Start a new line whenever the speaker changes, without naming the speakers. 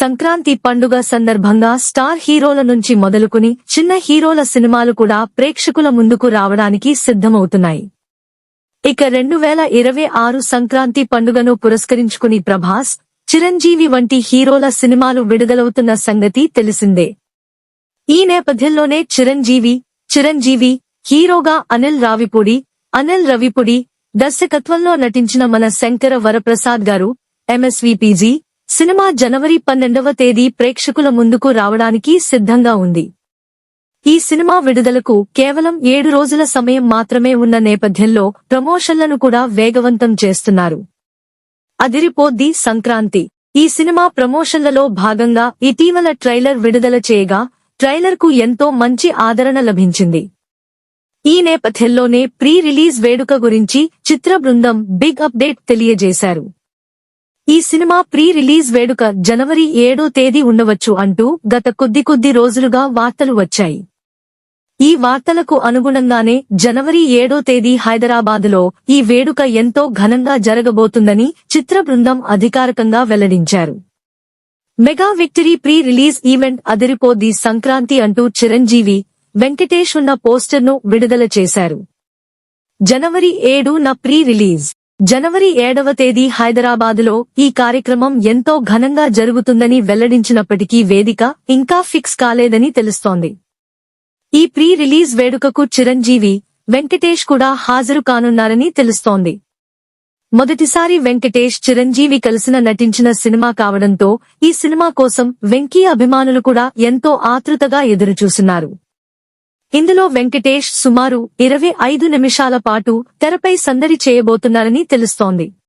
సంక్రాంతి పండుగ సందర్భంగా స్టార్ హీరోల నుంచి మొదలుకుని చిన్న హీరోల సినిమాలు కూడా ప్రేక్షకుల ముందుకు రావడానికి సిద్ధమవుతున్నాయి. ఇక రెండు వేల ఇరవై ఆరు సంక్రాంతి పండుగను పురస్కరించుకుని ప్రభాస్ చిరంజీవి వంటి హీరోల సినిమాలు విడుదలవుతున్న సంగతి తెలిసిందే. ఈ నేపథ్యంలోనే చిరంజీవి చిరంజీవి హీరోగా అనిల్ రావిపూడి అనిల్ రవిపుడి దర్శకత్వంలో నటించిన మన శంకర వరప్రసాద్ గారు ఎంఎస్విపిజి సినిమా జనవరి పన్నెండవ తేదీ ప్రేక్షకుల ముందుకు రావడానికి సిద్ధంగా ఉంది. ఈ సినిమా విడుదలకు కేవలం ఏడు రోజుల సమయం మాత్రమే ఉన్న నేపథ్యంలో ప్రమోషన్లను కూడా వేగవంతం చేస్తున్నారు. అదిరిపోద్ది సంక్రాంతి. ఈ సినిమా ప్రమోషన్లలో భాగంగా ఇటీవల ట్రైలర్ విడుదల చేయగా ట్రైలర్కు ఎంతో మంచి ఆదరణ లభించింది. ఈ నేపథ్యంలోనే ప్రీ రిలీజ్ వేడుక గురించి చిత్ర బృందం బిగ్ అప్డేట్ తెలియజేశారు. ఈ సినిమా ప్రీ రిలీజ్ వేడుక జనవరి ఏడో తేదీ ఉండవచ్చు అంటూ గత కొద్ది కొద్ది రోజులుగా వార్తలు వచ్చాయి. ఈ వార్తలకు అనుగుణంగానే జనవరి ఏడో తేదీ హైదరాబాదులో ఈ వేడుక ఎంతో ఘనంగా జరగబోతుందని చిత్ర బృందం అధికారికంగా వెల్లడించారు. Mega victory pre release event అదిరిపోద్ది Sankranti అంటూ చిరంజీవి వెంకటేష్ ఉన్న పోస్టర్ను విడుదల చేశారు. జనవరి ఏడు నా ప్రీ రిలీజ్ జనవరి ఏడవ తేదీ హైదరాబాదులో ఈ కార్యక్రమం ఎంతో ఘనంగా జరుగుతుందని వెల్లడించినప్పటికీ వేదిక ఇంకా ఫిక్స్ కాలేదని తెలుస్తోంది. ఈ ప్రీ రిలీజ్ వేడుకకు చిరంజీవి వెంకటేష్ కూడా హాజరు కానున్నారని తెలుస్తోంది. మొదటిసారి వెంకటేష్ చిరంజీవి కలిసిన నటించిన సినిమా కావడంతో ఈ సినిమా కోసం వెంకీ అభిమానులు కూడా ఎంతో ఆతృతగా ఎదురుచూస్తున్నారు. ఇందులో వెంకటేష్ సుమారు ఇరవై ఐదు నిమిషాల పాటు తెరపై సందడి చేయబోతున్నారని తెలుస్తోంది.